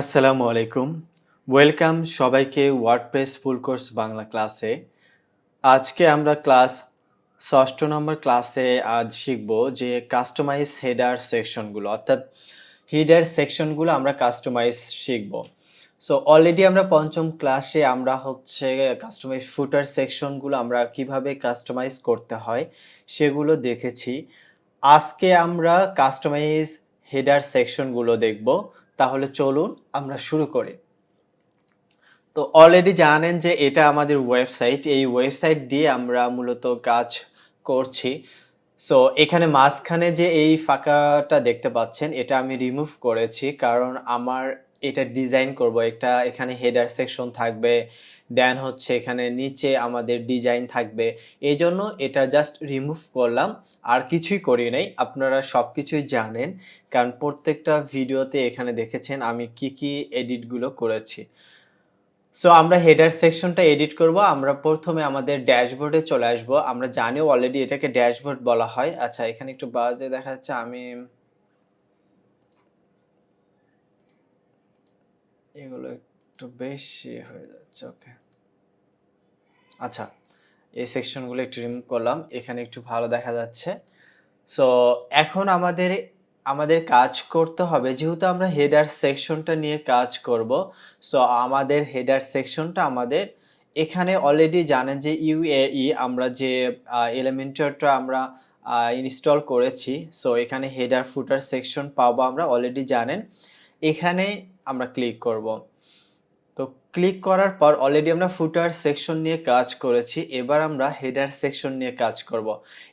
আসসালামু আলাইকুম। ওয়েলকাম সবাইকে ওয়ার্ডপ্রেস ফুল কোর্স বাংলা ক্লাসে। আজকে আমরা ক্লাস ষষ্ঠ নম্বর ক্লাসে আজ শিখব যে কাস্টমাইজ হেডার সেকশনগুলো, অর্থাৎ হেডার সেকশনগুলো আমরা কাস্টমাইজ শিখব। সো অলরেডি আমরা পঞ্চম ক্লাসে আমরা হচ্ছে কাস্টমাইজ ফুটার সেকশনগুলো আমরা কীভাবে কাস্টমাইজ করতে হয় সেগুলো দেখেছি। আজকে আমরা কাস্টমাইজ হেডার সেকশনগুলো দেখব। তাহলে চলুন আমরা শুরু করি। তো অলরেডি জানেন যে এটা আমাদের ওয়েবসাইট এই ওয়েবসাইট দিয়ে আমরা মূলত কাজ করছি। সো এখানে মাঝখানে যে এই ফাঁকাটা দেখতে পাচ্ছেন, এটা আমি রিমুভ করেছি কারণ আমার এটা ডিজাইন করব। একটা এখানে হেডার সেকশন থাকবে দেন হচ্ছে এখানে নিচে আমাদের ডিজাইন থাকবে। এই জন্য এটা জাস্ট রিমুভ করলাম, আর কিছুই করি নাই। আপনারা সব কিছুই জানেন, কারণ প্রত্যেকটা ভিডিওতে এখানে দেখেছেন আমি কি কি এডিটগুলো করেছি। সো আমরা হেডার সেকশনটা এডিট করব, আমরা প্রথমে আমাদের ড্যাশবোর্ডে চলে আসব। আমরা জানি অলরেডি এটাকে ড্যাশবোর্ড বলা হয়। আচ্ছা এখানে একটু বাজে দেখা যাচ্ছে আমি এগুলো একটু বেশি হয়ে যাচ্ছে ওকে আচ্ছা এই সেকশনগুলো একটু রিমুভ করলাম, এখানে একটু ভালো দেখা যাচ্ছে। সো এখন আমাদের আমাদের কাজ করতে হবে, যেহেতু আমরা হেডার সেকশনটা নিয়ে কাজ করব সো আমাদের হেডার সেকশনটা আমাদের, এখানে অলরেডি জানেন যে ইউএই আমরা যে এলিমেন্টারটা আমরা ইনস্টল করেছি সো এখানে হেডার ফুটার সেকশন পাবো আমরা অলরেডি জানেন। এখানে আমরা ক্লিক করব। তো ক্লিক করার পর অলরেডি আমরা ফুটার সেকশন নিয়ে কাজ করেছি, এবার আমরা হেডার সেকশন নিয়ে কাজ করব।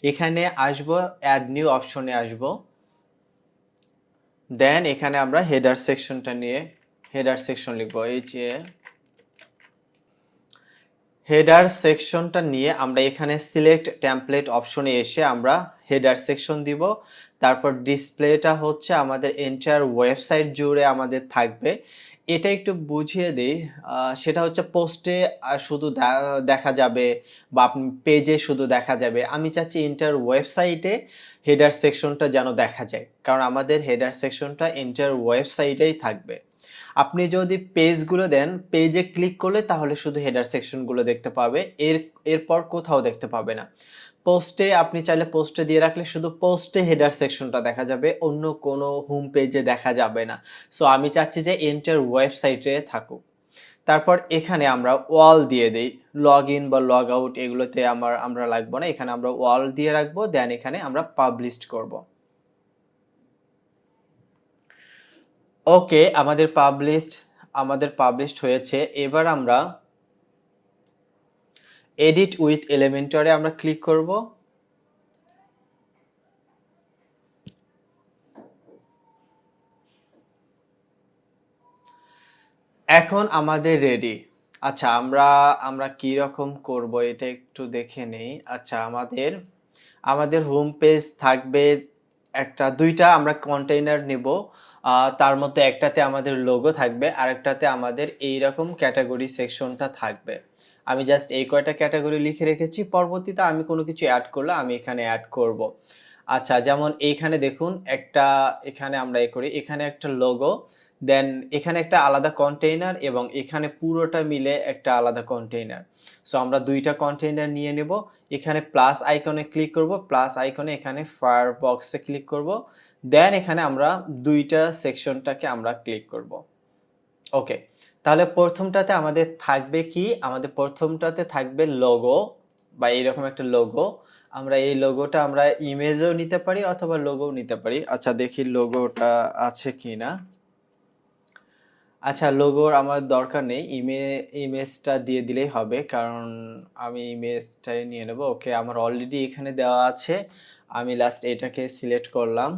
এখানে আসব অ্যাড নিউ অপশনে আসব। দেন এখানে আমরা হেডার সেকশনটা নিয়ে হেডার সেকশন লিখব, এই যে হেডার সেকশনটা নিয়ে আমরা এখানে সিলেক্ট টেমপ্লেট অপশনে এসে আমরা হেডার সেকশন দিব। তারপর ডিসপ্লেটা হচ্ছে আমাদের এন্টায়ার ওয়েবসাইট জুড়ে আমাদের থাকবে। এটা একটু বুঝিয়ে দিই সেটা হচ্ছে পোস্টে শুধু দেখা যাবে বা পেজে শুধু দেখা যাবে। আমি চাচ্ছি ইন্টার ওয়েবসাইটে হেডার সেকশনটা যেন দেখা যায়, কারণ আমাদের হেডার সেকশনটা ইন্টার ওয়েবসাইটেই থাকবে। আপনি যদি পেজগুলো দেন পেজে ক্লিক করলে তাহলে শুধু হেডার সেকশনগুলো দেখতে পাবে, এর, এরপর কোথাও দেখতে পাবে না। পোস্টে আপনি চাইলে পোস্টে দিয়ে রাখলে শুধু পোস্টে হেডার সেকশনটা দেখা যাবে, অন্য কোনো হোম পেজে দেখা যাবে না। সো আমি চাচ্ছি যে এন্টার ওয়েবসাইটে থাকুক। তারপর এখানে আমরা ওয়াল দিয়ে দিই লগ ইন বা লগ আউট এগুলোতে আমার, আমরা লাগবো না, এখানে আমরা ওয়াল দিয়ে রাখব দেন এখানে আমরা পাবলিশ করব। ওকে আমাদের পাবলিশড আমাদের পাবলিশড হয়েছে। এবার আমরা এডিট উইথ এলিমেন্টরে আমরা ক্লিক করব। এখন আমাদের রেডি আচ্ছা আমরা আমরা কি রকম করব এটা একটু দেখে নেই। আচ্ছা আমাদের আমাদের হোম পেজ থাকবে একটা, দুইটা আমরা কন্টেইনার নেব। তার মধ্যে একটাতে আমাদের লোগো থাকবে আর একটাতে আমাদের এই রকম ক্যাটাগরি সেকশনটা থাকবে। আমি জাস্ট এই কয়টা ক্যাটাগরি লিখে রেখেছি, পরবর্তীতে আমি কোনো কিছু অ্যাড করলে আমি এখানে অ্যাড করব। আচ্ছা যেমন এইখানে দেখুন, একটা, এখানে আমরা এ করি, এখানে একটা লোগো দেন এখানে একটা আলাদা কন্টেইনার এবং এখানে পুরোটা মিলে একটা আলাদা কন্টেইনার সো আমরা দুইটা কন্টেইনার নিয়ে নেব। এখানে প্লাস আইকনে ক্লিক করব। প্লাস আইকনে এখানে ফায়ার বক্সে ক্লিক করব। দেন এখানে আমরা দুইটা সেকশনটাকে আমরা ক্লিক করব। ওকে তাহলে প্রথমটাতে আমাদের থাকবে কি? আমাদের প্রথমটাতে থাকবে লোগো বা এইরকম একটা লোগো আমরা এই লোগোটা আমরা ইমেজও নিতে পারি অথবা লোগোও নিতে পারি। আচ্ছা দেখি লোগোটা আছে কি না আচ্ছা লোগোর আমার দরকার নেই। ইমে ইমেজটা দিয়ে দিলেই হবে, কারণ আমি ইমেজটাই নিয়ে নেব। ওকে আমার অলরেডি এখানে দেওয়া আছে। আমি লাস্ট এটাকে সিলেক্ট করলাম।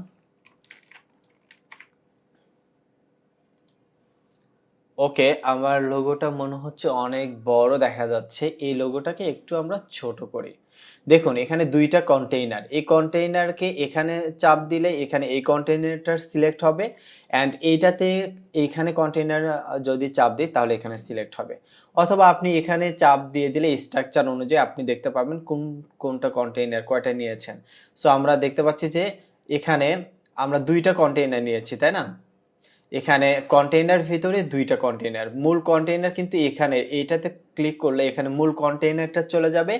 ওকে আমার লোগোটা মনে হচ্ছে অনেক বড় দেখা যাচ্ছে। এই লোগোটাকে একটু আমরা ছোট করি। দেখুন, এখানে দুইটা কন্টেইনার এই কন্টেইনারকে এখানে চাপ দিলে এখানে এই কন্টেইনারটার সিলেক্ট হবে অ্যান্ড এইটাতে এইখানে কন্টেইনার যদি চাপ দিই তাহলে এখানে সিলেক্ট হবে। অথবা আপনি এখানে চাপ দিয়ে দিলে স্ট্রাকচার অনুযায়ী আপনি দেখতে পাবেন কোন, কোনটা কন্টেইনার কয়টা নিয়েছেন। সো আমরা দেখতে পাচ্ছি যে এখানে আমরা দুইটা কন্টেইনার নিয়েছি, তাই না? এখানে কন্টেইনার ভিতরে দুইটা কন্টেইনার মূল কন্টেইনার কিন্তু এখানে, এইটাতে ক্লিক করলে এখানে মূল কন্টেইনারটা চলে যাবে।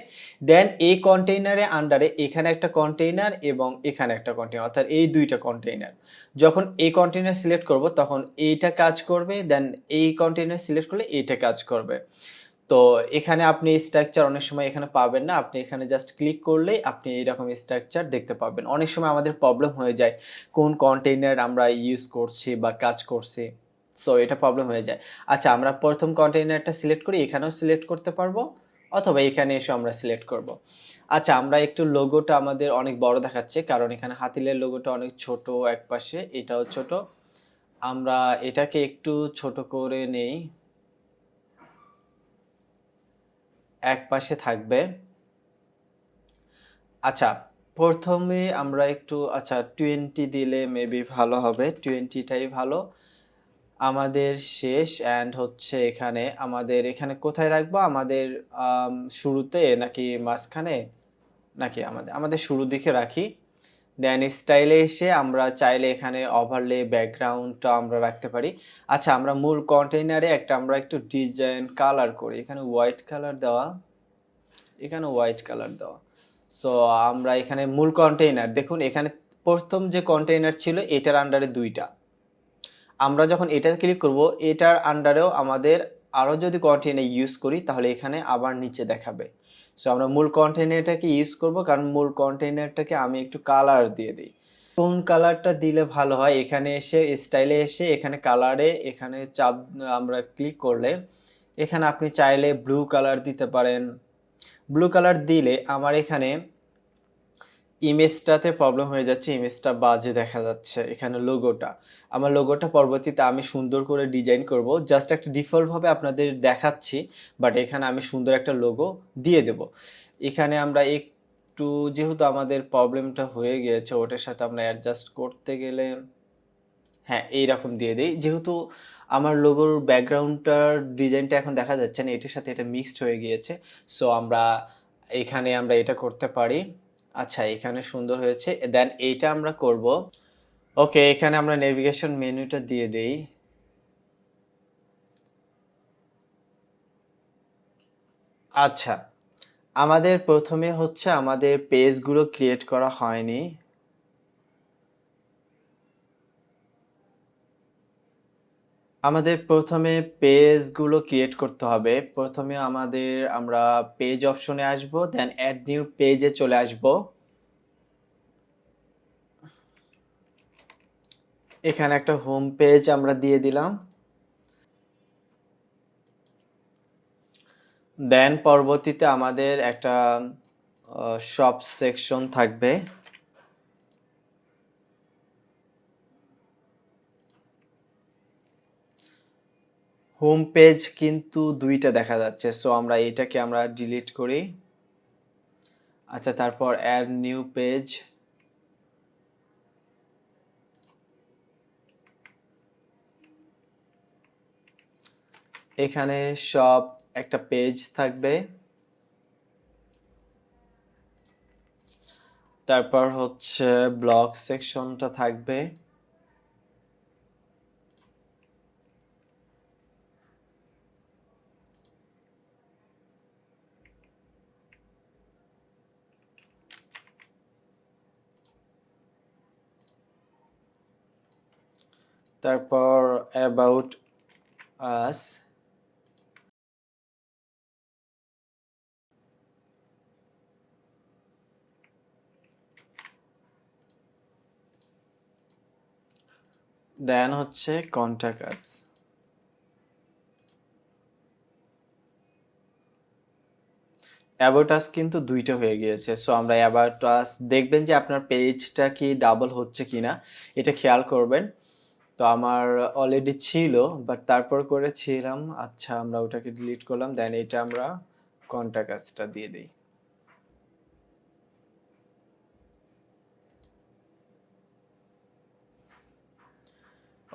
দেন এই কন্টেইনারে আন্ডারে এখানে একটা কন্টেইনার এবং এখানে একটা কন্টেইনার অর্থাৎ এই দুইটা কন্টেইনার যখন এই কন্টেইনার সিলেক্ট করব, তখন এইটা কাজ করবে দেন এই কন্টেইনার সিলেক্ট করলে এইটা কাজ করবে। তো এখানে আপনি স্ট্রাকচার অনেক সময় এখানে পাবেন না। আপনি এখানে জাস্ট ক্লিক করলেই আপনি এইরকম স্ট্রাকচার দেখতে পাবেন। অনেক সময় আমাদের প্রবলেম হয়ে যায়, কোন কন্টেইনার আমরা ইউজ করছি বা কাজ করছি সো এটা প্রবলেম হয়ে যায়। আচ্ছা আমরা প্রথম কন্টেইনারটা সিলেক্ট করি, এখানেও সিলেক্ট করতে পারব, অথবা এখানে এসে আমরা সিলেক্ট করব। আচ্ছা আমরা একটু লোগোটা আমাদের অনেক বড় দেখাচ্ছে, কারণ এখানে হাতিলের লোগোটা অনেক ছোট এক পাশে এটাও ছোট। আমরা এটাকে একটু ছোট করে নেই। এক পাশে থাকবে। আচ্ছা প্রথমে আমরা একটু আচ্ছা টোয়েন্টি দিলে মেবি ভালো হবে। টোয়েন্টিটাই ভালো। আমাদের শেষ অ্যান্ড হচ্ছে এখানে। আমাদের এখানে কোথায় রাখব? আমাদের আম, শুরুতে নাকি মাঝখানে? নাকি আমাদের আমাদের শুরুর দিকে রাখি। দেন স্টাইলে এসে আমরা চাইলে এখানে ওভারলে ব্যাকগ্রাউন্ডটা আমরা রাখতে পারি। আচ্ছা আমরা মূল কন্টেইনারে একটা, আমরা একটু ডিজাইন কালার করি। এখানে হোয়াইট কালার দেওয়া, এখানে হোয়াইট কালার দেওয়া। সো আমরা এখানে মূল কন্টেইনার দেখুন, এখানে প্রথম যে কন্টেইনার ছিল, এটার আন্ডারে দুইটা। আমরা যখন এটা ক্লিক করব, এটার আন্ডারেও আমাদের আরও যদি কন্টেইনার ইউজ করি, তাহলে এখানে আবার নিচে দেখাবে। সো আমরা মূল কন্টেনারটাকে ইউজ করব, কারণ মূল কন্টেনারটাকে আমি একটু কালার দিয়ে দিই। কোন কালারটা দিলে ভালো হয়? এখানে এসে স্টাইলে এসে, এখানে কালারে এখানে চাপ, আমরা ক্লিক করলে, এখানে আপনি চাইলে ব্লু কালার দিতে পারেন। ব্লু কালার দিলে আমার এখানে ইমেজটাতে প্রবলেম হয়ে যাচ্ছে ইমেজটা বাজে দেখা যাচ্ছে এখানে লোগোটা আমার লোগোটা পরবর্তীতে আমি সুন্দর করে ডিজাইন করব জাস্ট একটা ডিফল্টভাবে আপনাদের দেখাচ্ছি বাট এখানে আমি সুন্দর একটা লোগো দিয়ে দেব। এখানে আমরা একটু, যেহেতু আমাদের প্রবলেমটা হয়ে গিয়েছে, ওটার সাথে আমরা অ্যাডজাস্ট করতে গেলে হ্যাঁ এইরকম দিয়ে দিই। যেহেতু আমার লোগোর ব্যাকগ্রাউন্ডটার ডিজাইনটা এখন দেখা যাচ্ছে না, এটার সাথে এটা মিক্সড হয়ে গিয়েছে সো আমরা এখানে আমরা এটা করতে পারি। আচ্ছা এখানে সুন্দর হয়েছে। দেন এইটা আমরা করব। ওকে এখানে আমরা নেভিগেশন মেনুটা দিয়ে দেই। আচ্ছা আমাদের প্রথমে হচ্ছে আমাদের পেজগুলো ক্রিয়েট করা হয়নি। আমাদের প্রথমে পেজগুলো ক্রিয়েট করতে হবে। প্রথমে আমাদের আমরা পেজ অপশনে আসব দেন অ্যাড নিউ পেজে চলে আসব। এখানে একটা হোম পেজ আমরা দিয়ে দিলাম। দেন পরবর্তীতে আমাদের একটা শপ সেকশন থাকবে। হোম পেজ কিন্তু দুইটা দেখা যাচ্ছে সো আমরা এটাকে আমরা ডিলিট করি। আচ্ছা তারপর অ্যাড নিউ পেজ এখানে সব একটা পেজ থাকবে। তারপর হচ্ছে ব্লগ সেকশনটা থাকবে। তারপর অ্যাবাউট আস দেন হচ্ছে কন্ট্যাক্ট আস অ্যাবাউট আস কিন্তু দুইটা হয়ে গিয়েছে। সো আমরা অ্যাবাউট আস দেখবেন যে আপনার পেজটা কি ডাবল হচ্ছে কিনা, এটা খেয়াল করবেন। তো আমার অলরেডি ছিল বাট তারপর করেছিলাম আচ্ছা আমরা ওটাকে ডিলিট করলাম দেন এটা আমরা কন্ট্যাক্ট আসটা দিয়ে দিই।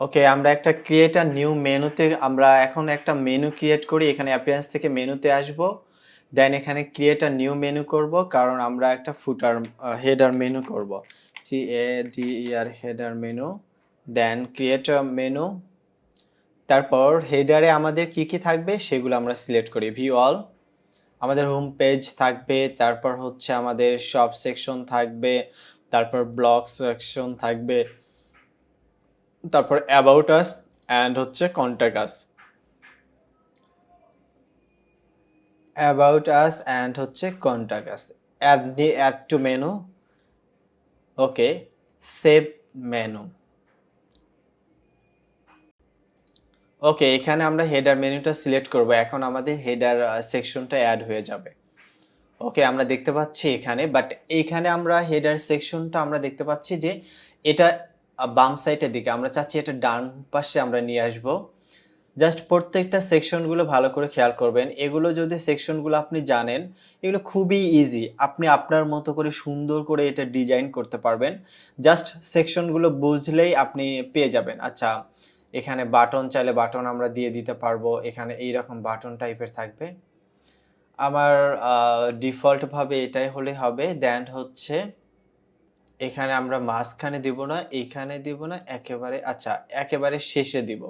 ওকে আমরা একটা ক্রিয়েট আ নিউ মেনুতে আমরা এখন একটা মেনু ক্রিয়েট করি, এখানে অ্যাপিয়ারেন্স থেকে মেনুতে আসব দেন এখানে ক্রিয়েট আ নিউ মেনু করব, কারণ আমরা একটা ফুটার হেডার মেনু করব। C A D R header menu then create menu তারপর হেডারে আমাদের কি কি থাকবে সেগুলো আমরা সিলেক্ট করি ভিউ অল আমাদের হোম পেজ থাকবে, তারপর হচ্ছে আমাদের শপ সেকশন থাকবে, তারপর ব্লগ সেকশন থাকবে, তারপর অ্যাবাউট আস অ্যান্ড হচ্ছে contact us about us and হচ্ছে contact us add add to menu okay save menu okay এখানে আমরা হেডার মেনুটা সিলেক্ট করব। এখন আমাদের হেডার সেকশনটা অ্যাড হয়ে যাবে। ওকে আমরা দেখতে পাচ্ছি এখানে বাট এখানে আমরা হেডার সেকশনটা আমরা দেখতে পাচ্ছি যে এটা বাম সাইডের দিকে। আমরা চাচ্ছি এটা ডান পাশে আমরা নিয়ে আসব। জাস্ট প্রত্যেকটা সেকশনগুলো ভালো করে খেয়াল করবেন। এগুলো যদি সেকশনগুলো আপনি জানেন, এগুলো খুবই ইজি আপনি আপনার মতো করে সুন্দর করে এটা ডিজাইন করতে পারবেন। জাস্ট সেকশনগুলো বুঝলেই আপনি পেয়ে যাবেন। আচ্ছা এখানে বাটন চাইলে বাটন আমরা দিয়ে দিতে পারব। এখানে এই রকম বাটন টাইপের থাকবে। আমার ডিফল্টভাবে এটাই হলে হবে। দেন হচ্ছে, এখানে আমরা মাঝখানে দিব না, এইখানে দিব না, একেবারে আচ্ছা একেবারে শেষে দিব।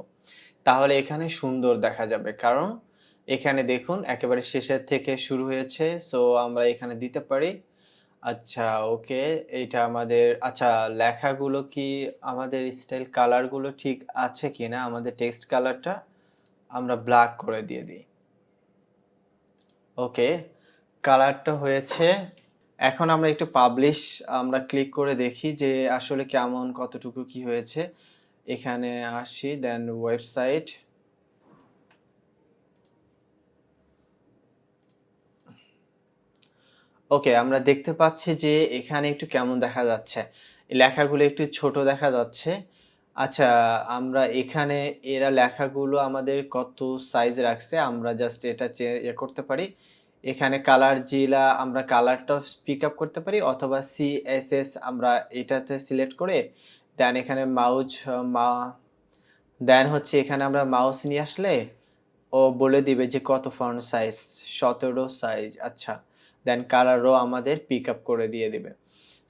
তাহলে এখানে সুন্দর দেখা যাবে। কারণ, এখানে দেখুন, একেবারে শেষের থেকে শুরু হয়েছে। সো আমরা এখানে দিতে পারি। আচ্ছা ওকে। এটা আমাদের আচ্ছা লেখাগুলো কি আমাদের স্টাইল কালারগুলো ঠিক আছে কি না আমাদের টেক্সট কালারটা আমরা ব্ল্যাক করে দিয়ে দিই। ওকে কালারটা হয়েছে। এখন আমরা একটু পাবলিশ আমরা ক্লিক করে দেখি যে আসলে কেমন, কতটুকু কি হয়েছে। এখানে আসি দেন ওয়েবসাইট ওকে আমরা দেখতে পাচ্ছি যে এখানে একটু কেমন দেখা যাচ্ছে। লেখাগুলো একটু ছোট দেখা যাচ্ছে। আচ্ছা আমরা এখানে এরা লেখাগুলো আমাদের কত সাইজ রাখছে, আমরা জাস্ট এটা ইয়ে করতে পারি। এখানে কালার জিলা আমরা কালারটা পিক আপ করতে পারি, অথবা সিএসএস আমরা এটাতে সিলেক্ট করে দেন এখানে মাউজ মা দেন হচ্ছে এখানে আমরা মাউস নিয়ে আসলে ও বলে দিবে যে কত ফন্ট সাইজ সতেরো সাইজ আচ্ছা। দেন কালারও আমাদের পিক আপ করে দিয়ে দিবে।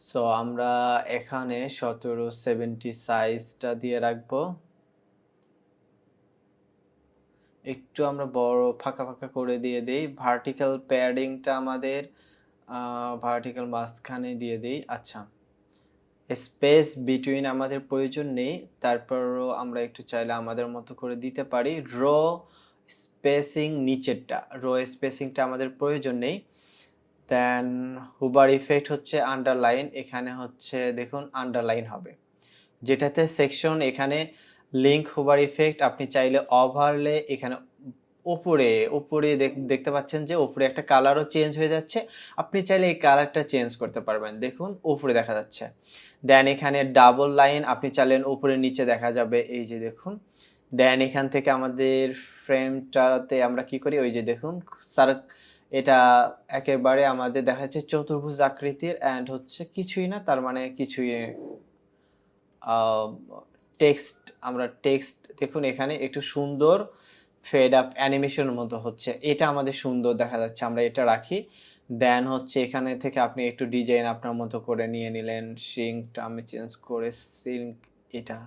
সো আমরা এখানে সতেরো সেভেন্টি সাইজটা দিয়ে রাখব। একটু আমরা বড় ফাঁকা ফাঁকা করে দিয়ে দিই। ভার্টিক্যাল প্যাডিংটা আমাদের ভার্টিক্যাল মাঝখানে দিয়ে দিই। আচ্ছা স্পেস বিটুইন আমাদের প্রয়োজন নেই। তারপরও আমরা একটু চাইলে আমাদের মতো করে দিতে পারি। র স্পেসিং নিচেরটা। র স্পেসিংটা আমাদের প্রয়োজন নেই। দেন হুবার ইফেক্ট হচ্ছে আন্ডারলাইন এখানে হচ্ছে দেখুন আন্ডারলাইন হবে। যেটাতে সেকশন এখানে লিঙ্ক হুবার ইফেক্ট আপনি চাইলে ওভারলে এখানে উপরে দেখ- দেখতে পাচ্ছেন যে উপরে একটা কালারও চেঞ্জ হয়ে যাচ্ছে। আপনি চাইলে এই কালারটা চেঞ্জ করতে পারবেন। দেখুন উপরে দেখা যাচ্ছে। দেন এখানে ডাবল লাইন আপনি চাইলেন উপরে নিচে দেখা যাবে। এই যে দেখুন। দেন এখান থেকে আমাদের ফ্রেমটাতে আমরা কি করি? ওই যে দেখুন সার এটা একেবারে আমাদের দেখা যাচ্ছে চতুর্ভুজ আকৃতির অ্যান্ড হচ্ছে কিছুই না, তার মানে কিছুই টেক্সট আমরা টেক্সট দেখুন এখানে একটু সুন্দর ফেড আপ অ্যানিমেশনের মতো হচ্ছে। এটা আমাদের সুন্দর দেখা যাচ্ছে, আমরা এটা রাখি। দেন হচ্ছে এখানে থেকে আপনি একটু ডিজাইন আপনার মতো করে নিয়ে নিলেন সিঙ্কটা আমি চেঞ্জ করে সিঙ্ক এটা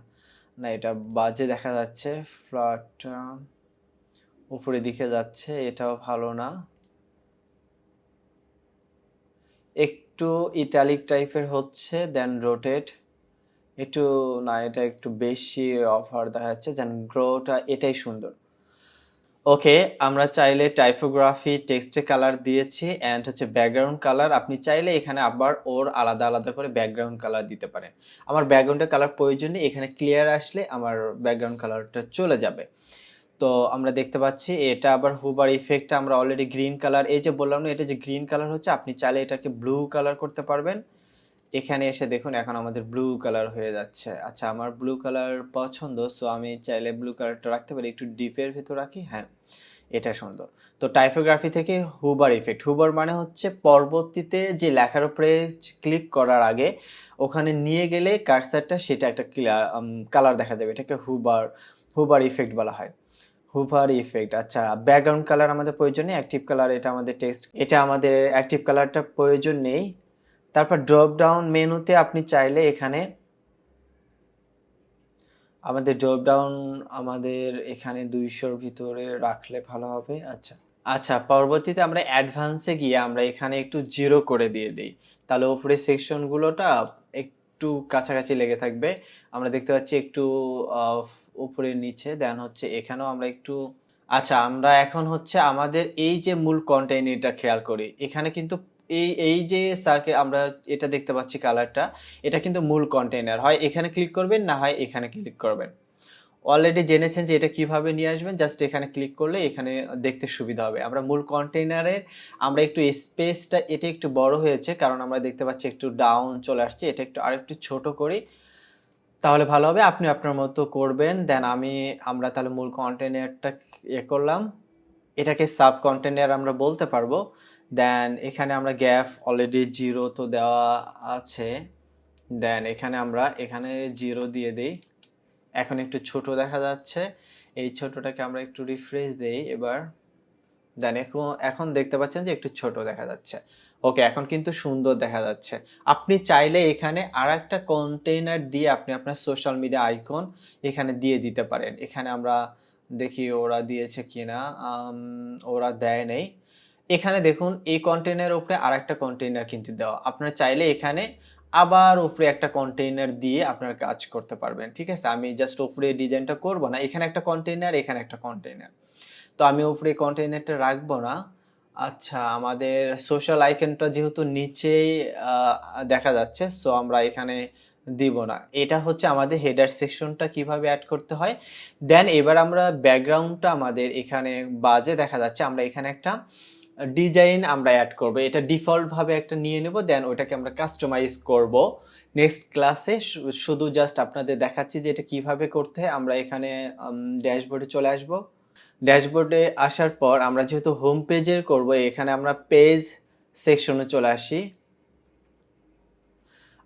না, এটা বাজে দেখা যাচ্ছে ফ্লাটটা উপরে দিকে যাচ্ছে, এটাও ভালো না। একটু ইটালিক টাইপের হচ্ছে দেন রোটেট একটু, না, এটা একটু বেশি অফার দেখা যাচ্ছে দেন গ্রোটা এটাই সুন্দর। ওকে আমরা চাইলে টাইপোগ্রাফি টেক্সটে কালার দিয়েছি অ্যান্ড হচ্ছে ব্যাকগ্রাউন্ড কালার আপনি চাইলে এখানে আবার ওর আলাদা আলাদা করে ব্যাকগ্রাউন্ড কালার দিতে পারেন। আমার ব্যাকগ্রাউন্ডের কালার প্রয়োজন নেই, এখানে ক্লিয়ার আসলে আমার ব্যাকগ্রাউন্ড কালারটা চলে যাবে। তো আমরা দেখতে পাচ্ছি, এটা আবার হুবার ইফেক্টটা আমরা অলরেডি গ্রিন কালার এই যে বললাম না, এটা যে গ্রিন কালার হচ্ছে, আপনি চাইলে এটাকে ব্লু কালার করতে পারবেন। এখানে এসে দেখুন, এখন আমাদের ব্লু কালার হয়ে যাচ্ছে। আচ্ছা আমার ব্লু কালার পছন্দ সো আমি চাইলে ব্লু কালারটা রাখতে পারি, একটু ডিপের ভেতর রাখি হ্যাঁ এটা সুন্দর। তো টাইপোগ্রাফি থেকে হুবার ইফেক্ট হুবার মানে হচ্ছে পরবর্তীতে যে লেখার উপরে ক্লিক করার আগে, ওখানে নিয়ে গেলে কার্সারটা সেটা একটা কালার দেখা যাবে, এটাকে হুবার হুবার ইফেক্ট বলা হয়। হুভার ইফেক্ট আচ্ছা ব্যাকগ্রাউন্ড কালার আমাদের প্রয়োজন নেই অ্যাক্টিভ কালার এটা আমাদের টেক্সট এটা আমাদের অ্যাক্টিভ কালারটা প্রয়োজন নেই। তারপর ড্রপ ডাউন মেনুতে আপনি চাইলে এখানে আমাদের ড্রপ ডাউন আমাদের এখানে দুইশোর ভিতরে রাখলে ভালো হবে। আচ্ছা আচ্ছা পরবর্তীতে আমরা অ্যাডভান্সে গিয়ে আমরা এখানে একটু জিরো করে দিয়ে দিই। তাহলে ওপরে সেকশনগুলোটা একটু কাছাকাছি লেগে থাকবে। আমরা দেখতে পাচ্ছি একটু উপরে নিচে দেন হচ্ছে এখানেও আমরা একটু আচ্ছা আমরা এখন হচ্ছে আমাদের এই যে মূল কন্টেইনারটা খেয়াল করি, এখানে কিন্তু এই এই যে সার্কে আমরা এটা দেখতে পাচ্ছি কালারটা এটা কিন্তু মূল কন্টেইনার হয় এখানে ক্লিক করবেন, না হয় এখানে ক্লিক করবেন। অলরেডি জেনেছেন যে এটা কীভাবে নিয়ে আসবেন জাস্ট এখানে ক্লিক করলে এখানে দেখতে সুবিধা হবে। আমরা মূল কন্টেইনারের আমরা একটু স্পেসটা এটা একটু বড় হয়েছে, কারণ আমরা দেখতে পাচ্ছি একটু ডাউন চলে আসছে, এটা একটু আরেকটু ছোট করি তাহলে ভালো হবে। আপনি আপনার মতো করবেন। দেন আমি, আমরা তাহলে মূল কন্টেনারটা ইয়ে করলাম। এটাকে সাব কন্টেনার আমরা বলতে পারব। দেন এখানে আমরা গ্যাপ অলরেডি জিরো তো দেওয়া আছে। দেন এখানে আমরা, এখানে জিরো দিয়ে দিই। এখন একটু ছোট দেখা যাচ্ছে। এই ছোটটাকে আমরা একটু রিফ্রেশ দেই এবার। দেন এখন এখন দেখতে পাচ্ছেন যে একটু ছোট দেখা যাচ্ছে। ওকে এখন কিন্তু সুন্দর দেখা যাচ্ছে। আপনি চাইলে এখানে আর একটা কন্টেইনার দিয়ে আপনি আপনার সোশ্যাল মিডিয়া আইকন এখানে দিয়ে দিতে পারেন। এখানে আমরা দেখি ওরা দিয়েছে কিনা ওরা দেয় নেই। এখানে দেখুন, এই কন্টেইনারের উপরে আর একটা কন্টেইনার কিন্তু দেওয়া। আপনার চাইলে এখানে আবার উপরে একটা কন্টেইনার দিয়ে আপনার কাজ করতে পারবেন, ঠিক আছে? আমি জাস্ট উপরে ডিজাইনটা করব না, এখানে একটা কন্টেইনার এখানে একটা কন্টেইনার তো আমি উপরে কন্টেইনারটা রাখব না। আচ্ছা আমাদের সোশ্যাল আইকনটা যেহেতু নিচেই দেখা যাচ্ছে সো আমরা এখানে দিব না। এটা হচ্ছে আমাদের হেডার সেকশনটা কীভাবে অ্যাড করতে হয়। দেন এবার আমরা ব্যাকগ্রাউন্ডটা আমাদের এখানে বাজে দেখা যাচ্ছে, আমরা এখানে একটা ডিজাইন আমরা অ্যাড করব। এটা ডিফল্ট ভাবে একটা নিয়ে নেব দেন ওটাকে আমরা কাস্টমাইজ করব। নেক্সট ক্লাসে শুধু জাস্ট আপনাদের দেখাচ্ছি যে এটা কীভাবে করতে হয়। আমরা এখানে ড্যাশবোর্ডে চলে আসব। ড্যাশবোর্ডে আসার পর আমরা যেহেতু হোম পেজের করব, এখানে আমরা পেজ সেকশনে চলে আসি।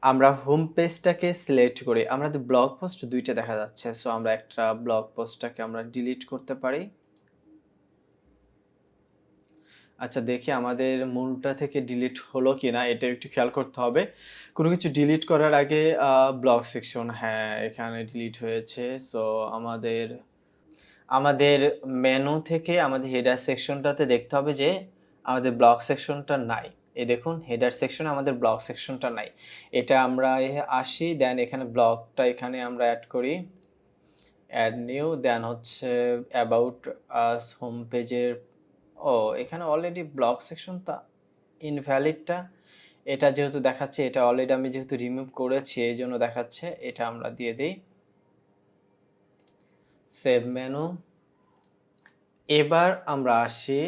আমরা হোম পেজটাকে সিলেক্ট করি। আমাদের ব্লগ পোস্ট দুইটা দেখা যাচ্ছে সো আমরা একটা ব্লগ পোস্টটাকে আমরা ডিলিট করতে পারি। আচ্ছা দেখি আমাদের মূলটা থেকে ডিলিট হলো কি না এটা একটু খেয়াল করতে হবে। কোনো কিছু ডিলিট করার আগে ব্লগ সেকশন হ্যাঁ এখানে ডিলিট হয়েছে সো আমাদের আমাদের মেনু থেকে আমাদের হেডার সেকশনটাতে দেখতে হবে যে আমাদের ব্লক সেকশনটা নাই। এ দেখুন হেডার সেকশনে আমাদের ব্লক সেকশনটা নাই। এটা আমরা আসি দেন এখানে ব্লকটা এখানে আমরা অ্যাড করি। অ্যাড নিউ দেন হচ্ছে অ্যাবাউট আস হোম পেজের ও, এখানে অলরেডি ব্লগ সেকশনটা ইনভ্যালিডটা এটা যেহেতু দেখাচ্ছে, এটা অলরেডি আমি যেহেতু রিমুভ করেছি, এই জন্য দেখাচ্ছে, এটা আমরা দিয়ে দিই। Save menu. এবার আমরা আসি,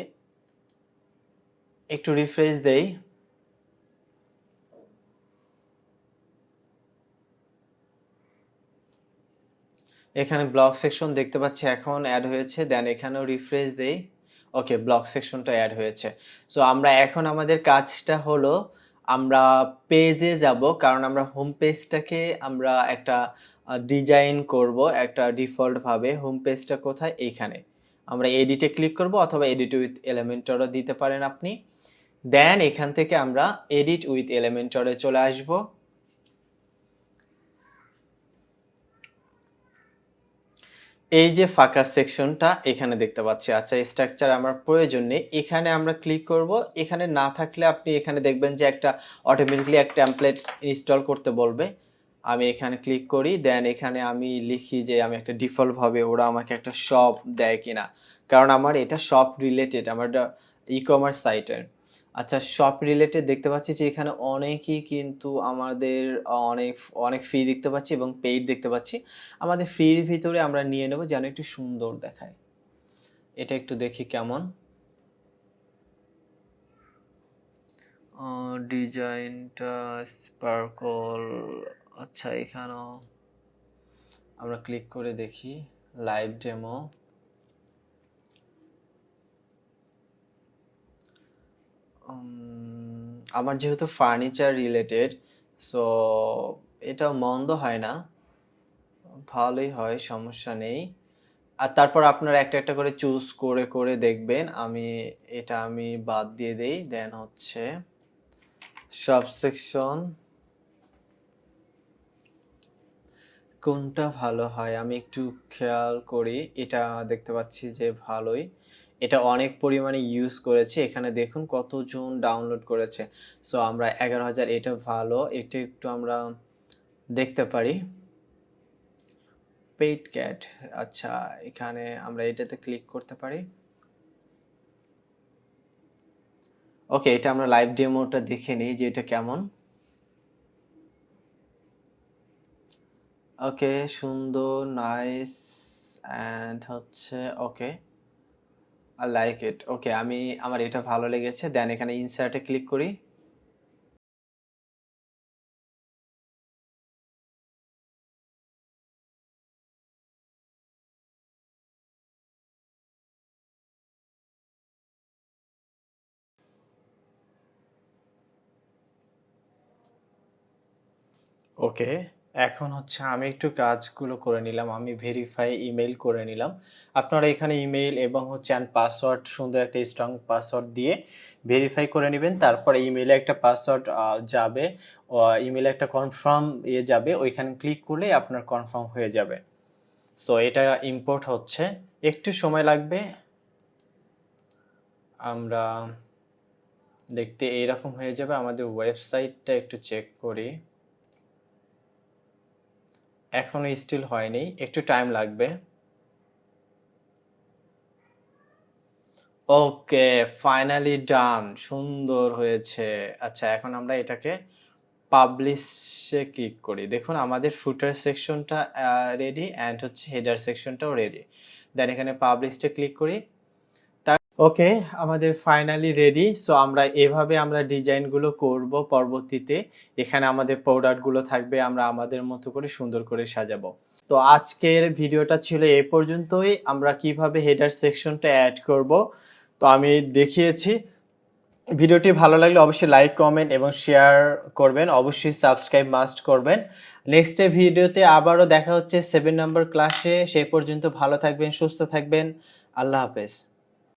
একটু রিফ্রেশ দেই। এখানে ব্লক সেকশন দেখতে পাচ্ছি এখন অ্যাড হয়েছে, দেন এখানেও রিফ্রেশ দেই। ওকে, ব্লক সেকশনটা অ্যাড হয়েছে। সো আমরা এখন আমাদের কাজটা হলো, আমরা পেজে যাব, কারণ আমরা হোম পেজটাকে আমরা একটা ডিজাইন করব একটা ডিফল্ট ভাবে হোম পেজটা কোথায়? এইখানে। আমরা এডিটে ক্লিক করব অথবা এডিট উইথ এলিমেন্টরও দিতে পারেন আপনি। দেন এখান থেকে আমরা এডিট উইথ এলিমেন্টরে চলে আসব। এই যে ফাঁকা সেকশনটা এখানে দেখতে পাচ্ছি। আচ্ছা স্ট্রাকচার আমার প্রয়োজন নেই। এখানে আমরা ক্লিক করব। এখানে না থাকলে আপনি এখানে দেখবেন যে একটা অটোমেটিকলি একটা টেমপ্লেট ইনস্টল করতে বলবে। আমি এখানে ক্লিক করি দেন এখানে আমি লিখি যে আমি একটা ডিফল্টভাবে ওরা আমাকে একটা শপ দেয় কিনা। কারণ আমার এটা শপ রিলেটেড আমার ই কমার্স সাইটের আচ্ছা শপ রিলেটেড দেখতে পাচ্ছি যে এখানে অনেকই কিন্তু আমাদের অনেক অনেক ফি দেখতে পাচ্ছি এবং পেইড দেখতে পাচ্ছি। আমাদের ফির ভিতরে আমরা নিয়ে নেব যেন একটু সুন্দর দেখায়। এটা একটু দেখি কেমন। ডিজাইনটা স্পার্কল আচ্ছা এখানেও আমরা ক্লিক করে দেখি। লাইভ ডেমো আমার যেহেতু ফার্নিচার রিলেটেড সো এটা মন্দ হয় না। ভালোই হয়, সমস্যা নেই। আর তারপর আপনারা একটা একটা করে চুজ করে করে দেখবেন। আমি, এটা আমি বাদ দিয়ে দেই। দেন হচ্ছে সব সেকশন কোনটা ভালো হয়? আমি একটু খেয়াল করি। এটা দেখতে পাচ্ছি যে ভালোই। এটা অনেক পরিমাণে ইউজ করেছে। এখানে দেখুন কতজন ডাউনলোড করেছে। সো আমরা এগারো হাজার, এটা ভালো। এটা একটু আমরা দেখতে পারি। পেইড ক্যাট আচ্ছা এখানে আমরা এটাতে ক্লিক করতে পারি। ওকে এটা আমরা লাইভ ডেমোটা দেখে নিই যে এটা কেমন। ওকে, সুন্দর নাইস অ্যান্ড হচ্ছে, ওকে। আই লাইক ইট ওকে, আমি, আমার এটা ভালো লেগেছে। দেন এখানে ইনসার্টে ক্লিক করি। ওকে এখন হচ্ছে আমি একটু কাজগুলো করে নিলাম, আমি ভেরিফাই ইমেল করে নিলাম। আপনারা এখানে ইমেল এবং হচ্ছে অ্যান্ড পাসওয়ার্ড সুন্দর একটা স্ট্রং পাসওয়ার্ড দিয়ে ভেরিফাই করে নেবেন। তারপরে ইমেলে একটা পাসওয়ার্ড যাবে ইমেলে একটা কনফার্ম ইয়ে যাবে, ওইখানে ক্লিক করলে আপনার কনফার্ম হয়ে যাবে। সো এটা ইম্পোর্ট হচ্ছে। একটু সময় লাগবে। আমরা দেখতে এইরকম হয়ে যাবে। আমাদের ওয়েবসাইটটা একটু চেক করি। এখনও স্টিল হয়নি, একটু টাইম লাগবে। ওকে ফাইনালি ডান সুন্দর হয়েছে। আচ্ছা এখন আমরা এটাকে পাবলিশে ক্লিক করি। দেখুন, আমাদের ফুটার সেকশনটা রেডি অ্যান্ড হচ্ছে হেডার সেকশনটাও রেডি দেন এখানে পাবলিশে ক্লিক করি। ওকে আমাদের ফাইনালি রেডি সো আমরা এভাবে আমরা ডিজাইনগুলো করব পরবর্তীতে। এখানে আমাদের প্রোডাক্টগুলো থাকবে, আমরা আমাদের মতো করে সুন্দর করে সাজাবো। তো, আজকের ভিডিওটা ছিল এ পর্যন্তই। আমরা কীভাবে হেডার সেকশনটা অ্যাড করব, তো আমি দেখিয়েছি। ভিডিওটি ভালো লাগলে অবশ্যই লাইক কমেন্ট এবং শেয়ার করবেন। অবশ্যই সাবস্ক্রাইব মাস্ট করবেন। নেক্সট ভিডিওতে আবারও দেখা হচ্ছে সেভেন নম্বর ক্লাসে সেই পর্যন্ত ভালো থাকবেন, সুস্থ থাকবেন। আল্লাহ হাফেজ।